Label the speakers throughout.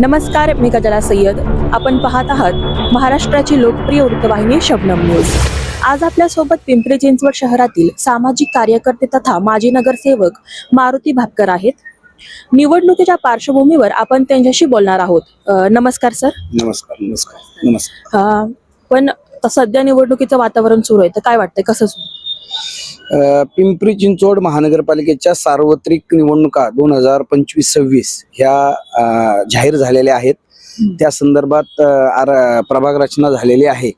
Speaker 1: नमस्कार मी गजला सय्यद. आपण पाहत आहात महाराष्ट्राची लोकप्रिय वृत्तवाहिनी शबनम न्यूज. आज आपल्यासोबत पिंपरी चिंचवड शहरातील सामाजिक कार्यकर्ते तथा माजी नगरसेवक मारुती भापकर आहेत. निवडणुकीच्या पार्श्वभूमीवर आपण त्यांच्याशी बोलणार आहोत. नमस्कार सर.
Speaker 2: नमस्कार नमस्कार नमस्कार.
Speaker 1: पण सध्या निवडणुकीचं वातावरण सुरू आहे तर काय वाटतंय? कसं सुरू?
Speaker 2: पिंपरी चिंचवड महानगरपालिकेच्या सार्वत्रिक निवडणुका दोन हजार पंचवीस सव्वीस ह्या जाहीर झालेल्या आहेत. त्या संदर्भात आर- प्रभाग रचना झालेली आहे.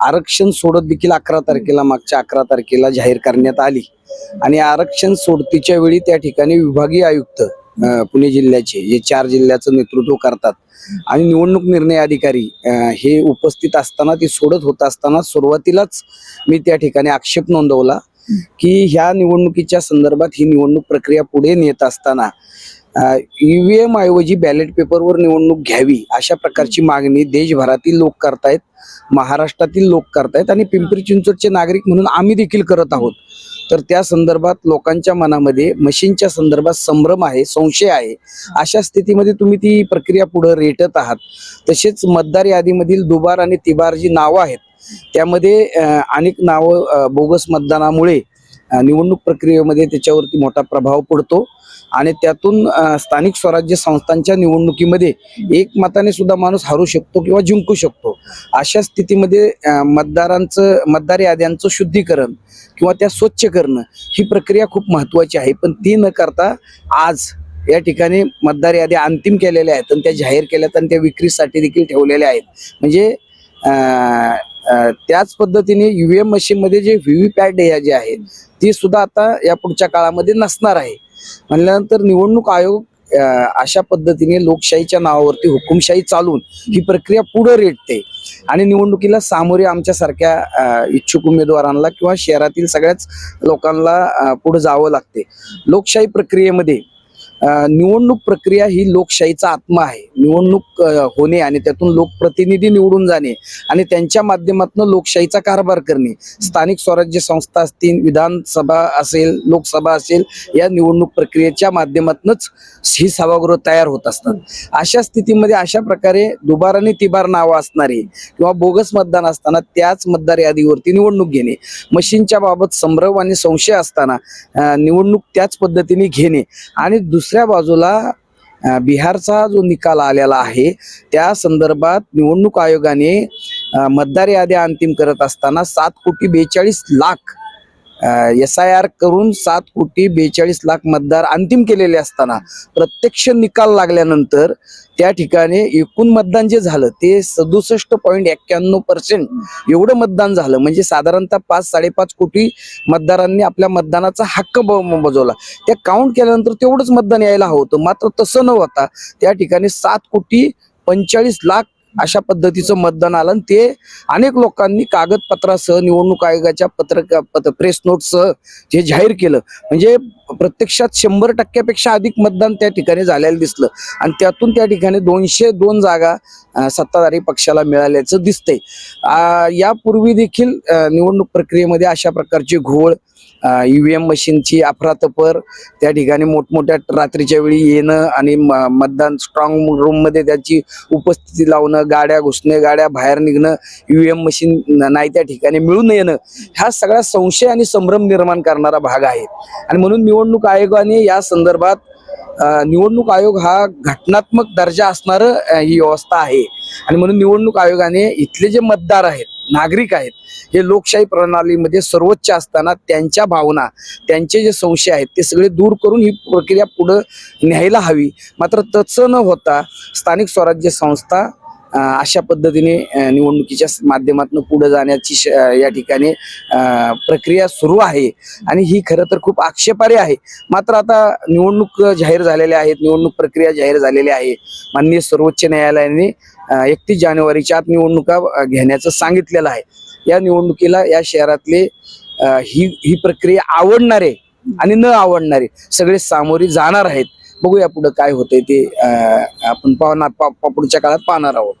Speaker 2: आरक्षण सोडत देखील अकरा तारखेला मागच्या अकरा तारखेला जाहीर करण्यात आली. आणि आरक्षण सोडतीच्या वेळी त्या ठिकाणी विभागीय आयुक्त पुणे जिल्ह्याचे जे चार जिल्ह्याचं नेतृत्व करतात. आणि निवडणूक निर्णय अधिकारी हे उपस्थित असताना ते सोडत होत असताना सुरुवातीलाच मी त्या ठिकाणी आक्षेप नोंदवला की ह्या निवडणुकीच्या संदर्भात ही निवडणूक प्रक्रिया पुढे नेत असताना ईव्हीएम ऐवजी बॅलेट पेपरवर निवडणूक घ्यावी अशा प्रकारची मागणी देशभरातील लोक करतायत महाराष्ट्रातील लोक करतायत आणि पिंपरी चिंचवडचे नागरिक म्हणून आम्ही देखील करत आहोत. तर त्या संदर्भात लोकांच्या मनामध्ये मशीनच्या संदर्भात संभ्रम आहे संशय आहे. अशा स्थितीमध्ये तुम्ही ती प्रक्रिया पुढे रेटत आहात. तसेच मतदार यादीमधील दुबार आणि तिबार जी नावं आहेत त्यामध्ये अनेक नावं बोगस मतदानामुळे निवडणूक प्रक्रियेमध्ये त्याच्यावरती मोठा प्रभाव पडतो. आणि त्यातून स्थानिक स्वराज्य संस्थांच्या निवडणुकीमध्ये एक मताने सुद्धा माणूस हरू शकतो किंवा जिंकू शकतो. अशा स्थितीमध्ये मतदारांचं मतदार याद्यांचं शुद्धीकरण किंवा त्या स्वच्छ करणं ही प्रक्रिया खूप महत्वाची आहे. पण ती न करता आज या ठिकाणी मतदार याद्या अंतिम केलेल्या आहेत आणि त्या जाहीर केल्यात आणि त्या विक्रीसाठी देखील ठेवलेल्या आहेत. म्हणजे त्याच पद्धतीने ईव्हीएम मशीनमध्ये जे व्ही वी पॅड या जे आहेत ती सुद्धा आता या पुढच्या काळामध्ये नसणार आहे. म्हणल्यानंतर निवडणूक आयोग अशा पद्धतीने लोकशाहीच्या नावावरती हुकुमशाही चालून ही प्रक्रिया पुढे रेटते. आणि निवडणुकीला सामोरे आमच्यासारख्या इच्छुक उमेदवारांना किंवा शहरातील सगळ्याच लोकांना पुढे जावं लागते. लोकशाही प्रक्रियेमध्ये निवडणूक प्रक्रिया ही लोकशाहीचा आत्मा आहे. निवडणूक होणे आणि त्यातून लोकप्रतिनिधी निवडून जाणे आणि त्यांच्या माध्यमातून लोकशाहीचा कारभार करणे. स्थानिक स्वराज्य संस्था असतील विधानसभा असेल लोकसभा असेल या निवडणूक प्रक्रियेच्या माध्यमातूनच ही सभागृह तयार होत असतात. अशा स्थितीमध्ये अशा प्रकारे दुबार आणि तिबार नावं असणारे किंवा बोगस मतदान असताना त्याच मतदार यादीवरती निवडणूक घेणे. मशीनच्या बाबत संभ्रम आणि संशय असताना निवडणूक त्याच पद्धतीने घेणे आणि दुसऱ्या बाजूला बिहारचा जो निकाल आलेला आहे त्या संदर्भात निवडणूक आयोगाने मतदार याद्या अंतिम करत असताना सात कोटी बेचाळीस लाख एस आय आर करून सात कोटी बेचाळीस लाख मतदार अंतिम केलेले असताना प्रत्यक्ष निकाल लागल्यानंतर त्या ठिकाणी एकूण मतदान जे झालं ते सदुसष्ट पॉईंट एक्क्याण्णव पर्सेंट एवढं मतदान झालं. म्हणजे साधारणतः पाच साडेपाच कोटी मतदारांनी आपल्या मतदानाचा हक्क ब- बजावला. त्या काउंट केल्यानंतर तेवढंच मतदान यायला हवं होतं. मात्र तसं न होता त्या ठिकाणी सात कोटी पंचेचाळीस लाख अशा पद्धतीचं मतदान आलं आणि ते अनेक लोकांनी कागदपत्रासह निवडणूक आयोगाच्या पत्रक पत्र प्रेस नोटसह हे जाहीर केलं. म्हणजे प्रत्यक्षात शंभर टक्क्यापेक्षा अधिक मतदान त्या ठिकाणी झालेलं दिसलं. आणि त्यातून त्या ठिकाणी दोनशे दोन जागा सत्ताधारी पक्षाला मिळाल्याचं दिसतंय. यापूर्वी देखील निवडणूक प्रक्रियेमध्ये अशा प्रकारची घोळ ईव्हीएम मशीनची अफरातफर त्या ठिकाणी मोठमोठ्या रात्रीच्या वेळी येणं आणि म- मतदान स्ट्रॉंग रूममध्ये त्याची उपस्थिती लावणं गाड्या घुसणे गाड्या बाहेर निघणं ईव्हीएम मशीन नाही त्या ठिकाणी मिळून येणं हा सगळा संशय आणि संभ्रम निर्माण करणारा भाग आहे. आणि म्हणून निवडणूक आयोगाने या संदर्भात निवडणूक आयोग हा घटनात्मक दर्जा असणारं ही व्यवस्था आहे. आणि म्हणून निवडणूक आयोगाने इथले जे मतदार आहेत नागरिक आहेत हे लोकशाही प्रणालीमध्ये सर्वोच्च असताना त्यांच्या भावना त्यांचे जे संशय आहेत ते सगळे दूर करून ही प्रक्रिया पुढं न्यायला हवी. मात्र तसं न होता स्थानिक स्वराज्य संस्था अशा पद्धतीने निवडणुकीच्या माध्यमातून पुढे जाण्याची श- या ठिकाणी प्रक्रिया सुरू आहे. आणि ही खरं तर खूप आक्षेपार्ह आहे. मात्र आता निवडणूक जाहीर झालेल्या आहेत निवडणूक प्रक्रिया जाहीर झालेली आहे. माननीय सर्वोच्च न्यायालयाने एकतीस जानेवारीच्या आत निवडणुका घेण्याचं सांगितलेलं आहे. या निवडणुकीला या शहरातले ही ही प्रक्रिया आवडणारे आणि न आवडणारे सगळे सामोरी जाणार आहेत. बघूया पुढे काय होतंय ते आपण पाहणार पुढच्या काळात पाहणार आहोत.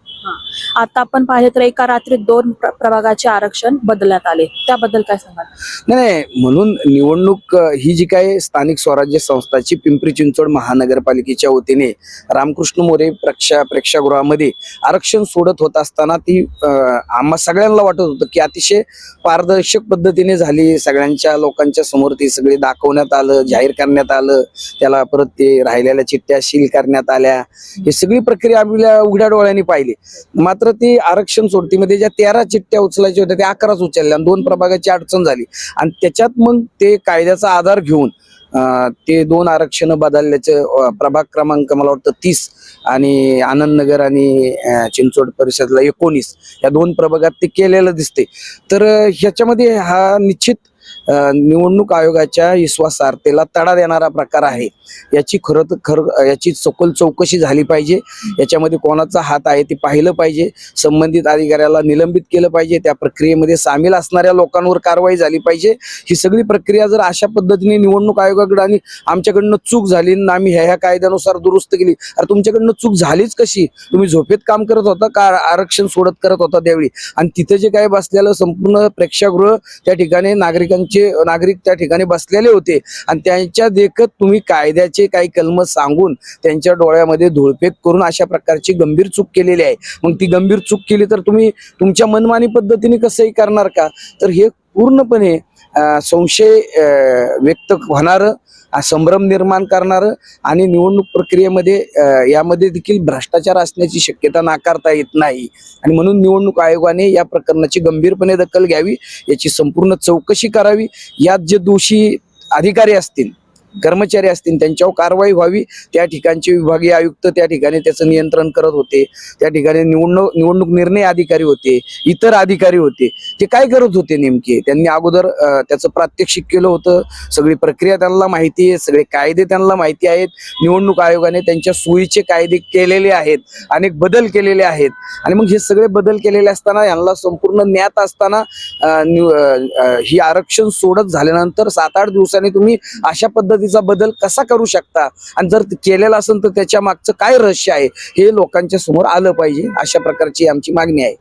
Speaker 1: आता आपण पाहिले तर एका रात्रीत दोन प्रभागाचे आरक्षण बदलण्यात आले. त्याबद्दल काय सांगाल?
Speaker 2: नाही नाही म्हणून निवडणूक ही जी काही स्थानिक स्वराज्य संस्थाची पिंपरी चिंचवड महानगरपालिकेच्या वतीने रामकृष्ण मोरे प्रेक्षा प्रेक्षागृहामध्ये आरक्षण सोडत होत असताना ती आम्हा सगळ्यांना वाटत होतं की अतिशय पारदर्शक पद्धतीने झाली. सगळ्यांच्या लोकांच्या समोर ती सगळी दाखवण्यात आलं जाहीर करण्यात आलं. त्याला परत ते राहिलेल्या चिठ्ठ्या सील करण्यात आल्या. ही सगळी प्रक्रिया आपल्या उघड्या डोळ्यांनी पाहिली. मात्र ती आरक्षण सोडतीमध्ये ज्या तेरा चिठ्ठ्या उचलायच्या होत्या त्या अकराच उचलल्या आणि दोन प्रभागाची अडचण झाली. आणि त्याच्यात मग ते कायद्याचा आधार घेऊन ते दोन आरक्षण बदलल्याचं प्रभाग क्रमांक मला वाटतं तीस आणि आनंदनगर आणि चिंचवड परिषदला एकोणीस. या दोन प्रभागात ते केलेलं दिसते तर ह्याच्यामध्ये हा निश्चित निवडणूक आयोगाच्या विश्वासार्हतेला तडा देणारा प्रकार आहे. याची खरं तर खरं याची सखोल चौकशी झाली पाहिजे. याच्यामध्ये कोणाचा हात आहे ते पाहिलं पाहिजे. संबंधित अधिकाऱ्याला निलंबित केलं पाहिजे. त्या प्रक्रियेमध्ये सामील असणाऱ्या लोकांवर कारवाई झाली पाहिजे. ही सगळी प्रक्रिया जर अशा पद्धतीने निवडणूक आयोगाकडे आणि आमच्याकडनं चूक झाली आणि आम्ही ह्या ह्या कायद्यानुसार दुरुस्त केली अरे तुमच्याकडनं चूक झालीच कशी? तुम्ही झोपेत काम करत होता का? आरक्षण सोडत करत होता त्यावेळी? आणि तिथे जे काय बसलेलं संपूर्ण प्रेक्षागृह त्या ठिकाणी नागरिकांचे नागरिक त्या ठिकाणी बसलेले होते. आणि त्यांच्या देखत तुम्ही कायद्याचे काही कलम सांगून त्यांच्या डोळ्यामध्ये धुळफेक करून अशा प्रकारची गंभीर चूक केलेली आहे. मग ती गंभीर चूक केली तर तुम्ही तुमच्या मनमानी पद्धतीने कसंही करणार का? तर हे पूर्णपणे संशय व्यक्त होणारं संभ्रम निर्माण करणारं आणि निवडणूक प्रक्रियेमध्ये यामध्ये देखील भ्रष्टाचार असण्याची शक्यता नाकारता येत नाही. आणि म्हणून निवडणूक आयोगाने या प्रकरणाची गंभीरपणे दखल घ्यावी याची संपूर्ण चौकशी करावी. यात जे दोषी अधिकारी असतील कर्मचारी असतील त्यांच्यावर कारवाई व्हावी. त्या ठिकाणचे विभागीय आयुक्त त्या ठिकाणी त्याचं नियंत्रण करत होते. त्या ठिकाणी निवडणूक निवडणूक निर्णय अधिकारी होते इतर अधिकारी होते. ते काय करत होते नेमके? त्यांनी अगोदर त्याचं प्रात्यक्षिक केलं होतं. सगळी प्रक्रिया त्यांना माहिती आहे. सगळे कायदे त्यांना माहिती आहेत. निवडणूक आयोगाने त्यांच्या सोयीचे कायदे केलेले आहेत. अनेक बदल केलेले आहेत. आणि मग हे सगळे बदल केलेले असताना यांना संपूर्ण ज्ञात असताना ही आरक्षण सोडत झाल्यानंतर सात आठ दिवसांनी तुम्ही अशा पद्धती पद्धतीचा बदल कसा करू शकता? आणि जर केलेला असेल तर त्याच्या मागचं काय रहस्य आहे? हे लोकांच्या समोर आलं पाहिजे. अशा प्रकारची आमची मागणी आहे.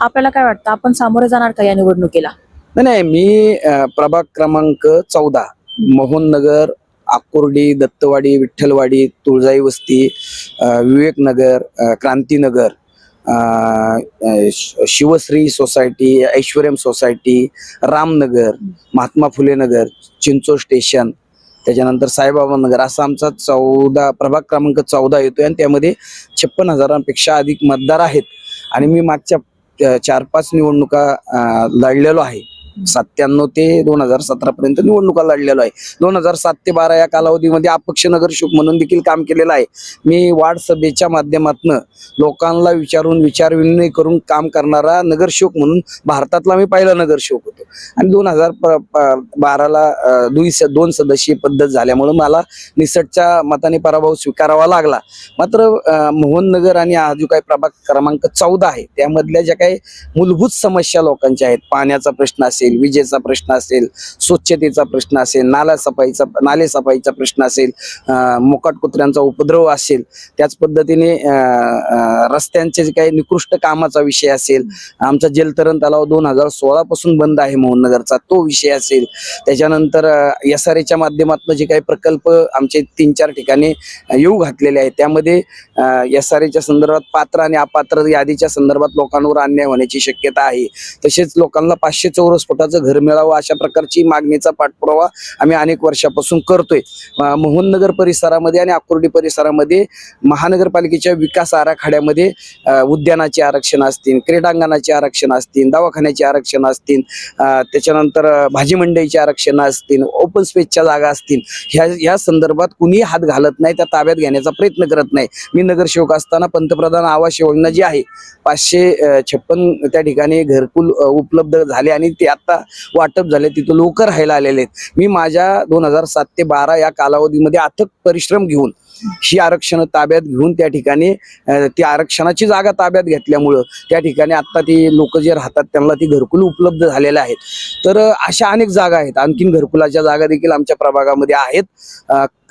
Speaker 1: आपल्याला काय वाटतं? आपण सामोरे जाणार का या निवडणुकीला?
Speaker 2: नाही नाही. मी प्रभाग क्रमांक चौदा. मोहननगर आकुर्डी दत्तवाडी विठ्ठलवाडी तुळजाई वस्ती विवेकनगर क्रांतीनगर शिवश्री सोसायटी ऐश्वर्यम सोसायटी रामनगर महात्मा फुले नगर चिंचो स्टेशन त्याच्यानंतर साईबाबा नगर असा आमचा चौदा प्रभाग क्रमांक चौदा येतोय आणि त्यामध्ये छप्पन हजारांपेक्षा अधिक मतदार आहेत. आणि मी मागच्या चार पाच निवडणुका लढलेलो आहे. सत्त्याण्णव ते दोन हजार सतरा पर्यंत निवडणुका लढलेलो आहे. दोन हजार सात ते बारा या कालावधीमध्ये अपक्ष नगरसेवक म्हणून देखील काम केलेलं आहे. मी वार्ड सभेच्या माध्यमातून लोकांना विचारून विचार विनिमय करून काम करणारा नगरसेवक म्हणून भारतातला मी पहिला नगरसेवक होतो. आणि दोन हजार बाराला दुई दोन सदस्यीय पद्धत झाल्यामुळे मला निसटच्या मताने पराभव स्वीकारावा लागला. मात्र मोहन नगर आणि हा जो काही प्रभाग क्रमांक चौदा आहे. त्यामधल्या ज्या काही मूलभूत समस्या लोकांच्या आहेत पाण्याचा प्रश्न असेल विजेचा प्रश्न असेल स्वच्छतेचा प्रश्न असेल नाला सफाईचा नाले सफाईचा प्रश्न असेल मोकाट कुत्र्यांचा उपद्रव असेल त्याच पद्धतीने रस्त्यांचे जे काही निकृष्ट कामाचा विषय असेल आमचा जलतरण तलाव दोन हजार सोळा पासून बंद आहे मोहननगरचा तो विषय असेल. त्याच्यानंतर एस आर एच्या माध्यमातून जे काही प्रकल्प आमचे तीन चार ठिकाणी येऊ घातलेले आहेत. त्यामध्ये एस आर एच्या संदर्भात पात्र आणि अपात्र यादीच्या संदर्भात लोकांवर अन्याय होण्याची शक्यता आहे. तसेच लोकांना पाचशे चौरस फुटाचं घर मिळावं अशा प्रकारची मागणीचा पाठपुरावा आम्ही अनेक वर्षापासून करतोय. मोहननगर परिसरामध्ये आणि आकुर्डी परिसरामध्ये महानगरपालिकेच्या विकास आराखड्यामध्ये उद्यानाचे आरक्षण असतील क्रीडांगणाचे आरक्षण असतील दवाखान्याचे आरक्षण असतील त्याच्यानंतर भाजी मंडईचे आरक्षण असतील ओपन स्पेसच्या जागा असतील. ह्या या संदर्भात कुणीही हात घालत नाही त्या ताब्यात घेण्याचा प्रयत्न करत नाही. मी नगरसेवक असताना पंतप्रधान आवास योजना जी आहे पाचशे छप्पन त्या ठिकाणी घरकुल उपलब्ध झाले आणि ते आता वाटप झाले तिथं लोक राहायला आलेले आहेत. मी माझ्या दोन हजार सात ते बारा या कालावधीमध्ये अथक परिश्रम घेऊन ही आरक्षण ताब्यात घेऊन त्या ठिकाणी ती आरक्षणाची जागा ताब्यात घेतल्यामुळं त्या ठिकाणी आता ती लोक जे राहतात त्यांना ती घरकुल उपलब्ध झालेले आहेत. तर अशा अनेक जागा आहेत. आणखीन घरकुलाच्या जागा देखील आमच्या प्रभागामध्ये आहेत.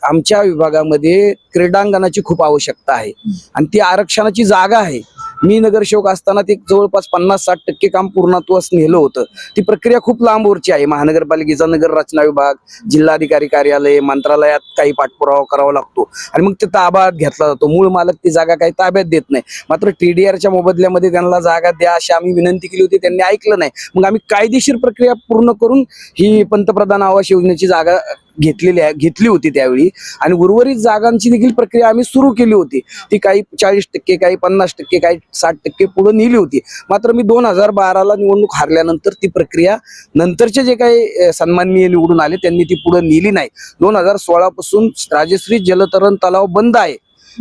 Speaker 2: आमच्या विभागामध्ये क्रीडांगणाची खूप आवश्यकता आहे. आणि ती आरक्षणाची जागा आहे. मी नगरसेवक असताना ते जवळपास पन्नास साठ टक्के काम पूर्णत्वास नेलं होतं. ती प्रक्रिया खूप लांबवरची आहे. महानगरपालिकेचा नगर रचना विभाग जिल्हाधिकारी कार्यालय मंत्रालयात काही पाठपुरावा करावा लागतो. आणि मग ते ताब्यात घेतला जातो. मूळ मालक ती जागा काही ताब्यात देत नाही. मात्र टीडीआरच्या मोबदल्यामध्ये त्यांना जागा द्या अशी आम्ही विनंती केली होती. त्यांनी ऐकलं नाही. मग आम्ही कायदेशीर प्रक्रिया पूर्ण करून ही पंतप्रधान आवास योजनेची जागा घेतलेली आहे घेतली होती त्यावेळी. आणि उर्वरित जागांची देखील प्रक्रिया आम्ही सुरू केली होती. ती काही चाळीस टक्के काही पन्नास टक्के काही साठ टक्के पुढे नेली होती. मात्र मी दोन हजार बाराला निवडणूक हारल्यानंतर ती प्रक्रिया नंतरचे जे काही सन्माननीय निवडून आले त्यांनी ती पुढे नेली नाही. दोन हजार सोळापासून राजश्री जलतरण तलाव बंद आहे.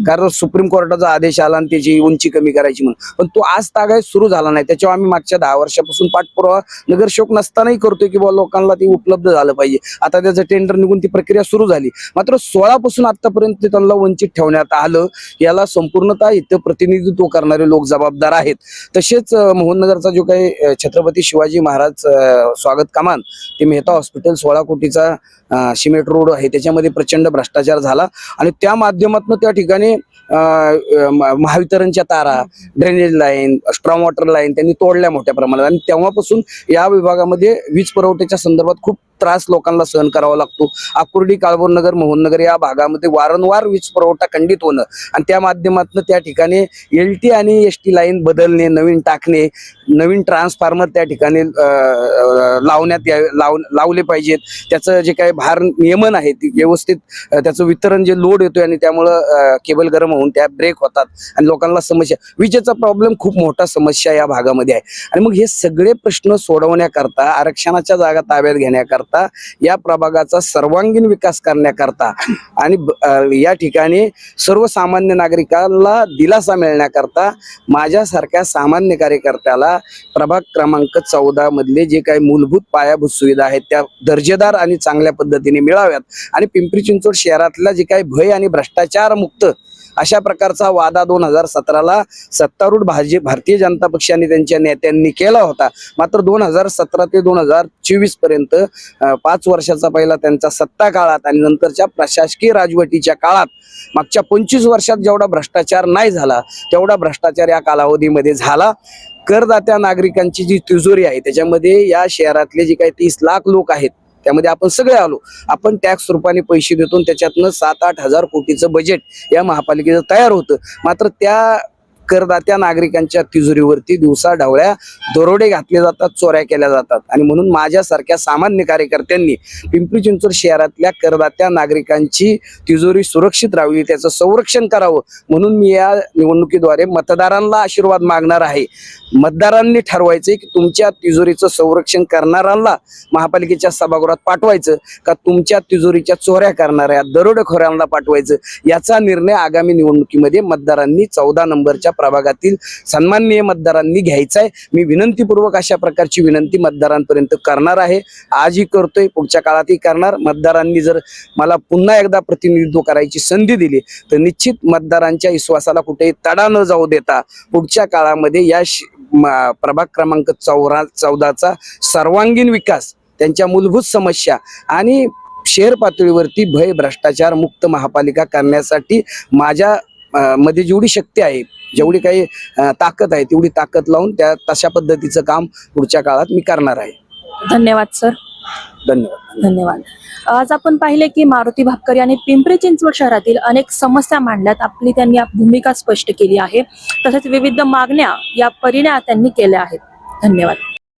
Speaker 2: कारण सुप्रीम कोर्टाचा आदेश आला आणि त्याची उंची कमी करायची म्हणून. पण तो आज तागाय सुरू झाला नाही. त्याच्यावर आम्ही मागच्या दहा वर्षापासून पाठपुरावा नगरसेवक नसतानाही करतोय की बाबा लोकांना ते उपलब्ध झालं पाहिजे. आता त्याचं टेंडर निघून ती प्रक्रिया सुरू झाली. मात्र सोळा पासून आतापर्यंत त्यांना वंचित ठेवण्यात आलं. याला संपूर्णतः इथं प्रतिनिधित्व करणारे लोक जबाबदार आहेत. तसेच मोहननगरचा जो काही छत्रपती शिवाजी महाराज स्वागत कमान ते मेहता हॉस्पिटल सोळा कोटीचा सिमेंट रोड आहे. त्याच्यामध्ये प्रचंड भ्रष्टाचार झाला. आणि त्या माध्यमातून त्या ठिकाणी आणि महावितरणच्या तारा drainage line storm water line त्यांनी तोडल्या मोठ्या प्रमाणात. आणि तेव्हापासून या विभागामध्ये वीज पुरवठ्याच्या संदर्भात खूप त्रास लोकांना सहन करावा लागतो. आकुर्डी काळभोर नगर मोहननगर या भागामध्ये वारंवार वीज पुरवठा खंडित होणं आणि त्या माध्यमातून त्या ठिकाणी एल टी आणि एस टी लाईन बदलणे नवीन टाकणे नवीन ट्रान्सफॉर्मर त्या ठिकाणी लावण्यात यावे लाव लावले पाहिजेत. त्याचं जे काही भार नियमन आहे ते व्यवस्थित त्याचं वितरण जे लोड येतोय आणि त्यामुळं केबल गरम होऊन त्या ब्रेक होतात. आणि लोकांना समस्या विजेचा प्रॉब्लेम खूप मोठा समस्या या भागामध्ये आहे. आणि मग हे सगळे प्रश्न सोडवण्याकरता आरक्षणाच्या जागा ताब्यात घेण्याकरता या प्रभागाचा सर्वांगीण विकास करण्याकरता आणि या ठिकाणी सर्वसामान्य नागरिकांना दिलासा मिळण्याकरता माझ्यासारख्या सामान्य कार्यकर्त्याला प्रभाग क्रमांक चौदा मधले जे काही मूलभूत पायाभूत सुविधा आहेत त्या दर्जेदार आणि चांगल्या पद्धतीने मिळाव्यात. आणि पिंपरी चिंचवड शहरातला जे काही भय आणि भ्रष्टाचार मुक्त अशा प्रकारचा वादा दोन हजार सतराला सत्तारूढ भाजी भारतीय जनता पक्षाने त्यांच्या नेत्यांनी केला होता. मात्र दोन हजार सतरा ते दोन हजार चोवीसपर्यंत पाच वर्षाचा पहिला त्यांचा सत्ता काळात आणि नंतरच्या प्रशासकीय राजवटीच्या काळात मागच्या पंचवीस वर्षात जेवढा भ्रष्टाचार नाही झाला तेवढा भ्रष्टाचार या कालावधीमध्ये झाला. करदात्या नागरिकांची जी तिजोरी आहे त्याच्यामध्ये या शहरातले जे काही तीस लाख लोक आहेत त्यामध्ये आपण सगळे आलो. आपण टॅक्स रूपाने पैसे देतो त्याच्यातनं सात आठ हजार कोटीचं बजेट या महापालिकेचं तयार होतं. मात्र त्या करदात्या नागरिकांच्या तिजोरीवरती दिवसा ढवळ्या दरोडे घातले जातात चोऱ्या केल्या जातात. आणि म्हणून माझ्यासारख्या सामान्य कार्यकर्त्यांनी पिंपरी चिंचवड शहरातल्या करदात्या नागरिकांची तिजोरी सुरक्षित राहावी त्याचं संरक्षण करावं म्हणून मी या निवडणुकीद्वारे मतदारांना आशीर्वाद मागणार आहे. मतदारांनी ठरवायचे की तुमच्या तिजोरीचं संरक्षण करणाऱ्यांना महापालिकेच्या सभागृहात पाठवायचं का तुमच्या तिजोरीच्या चोऱ्या करणाऱ्या दरोडेखोऱ्यांना पाठवायचं याचा निर्णय आगामी निवडणुकीमध्ये मतदारांनी चौदा नंबरच्या प्रभागातील सन्माननीय मतदारांनी घ्यायचा आहे मी विनंतीपूर्वक अशा प्रकारची विनंती मतदारांपर्यंत करणार आहे. आजही करतोय पुढच्या काळातही करणार. मतदारांनी जर मला पुन्हा एकदा प्रतिनिधित्व करायची संधी दिली तर निश्चित मतदारांच्या विश्वासाला कुठेही तडा न जाऊ देता पुढच्या काळामध्ये या श- प्रभाग क्रमांक चौरा चौदाचा सर्वांगीण विकास त्यांच्या मूलभूत समस्या आणि शहर पातळीवरती भय भ्रष्टाचार मुक्त महापालिका करण्यासाठी माझ्या मध्ये जेवढी शक्ती आहे जेवढी काही ताकद आहे तेवढी ताकद लावून त्या तशा पद्धतीचं काम पुढच्या काळात मी करणार आहे.
Speaker 1: धन्यवाद सर.
Speaker 2: धन्यवाद.
Speaker 1: धन्यवाद. आज आपण पाहिले की मारुती भापकर यांनी पिंपरी चिंचवड शहरातील अनेक समस्या मांडल्यात. आपली त्यांनी आप- भूमिका स्पष्ट केली आहे. तसेच विविध मागण्या या परिण्या त्यांनी केल्या आहेत. धन्यवाद.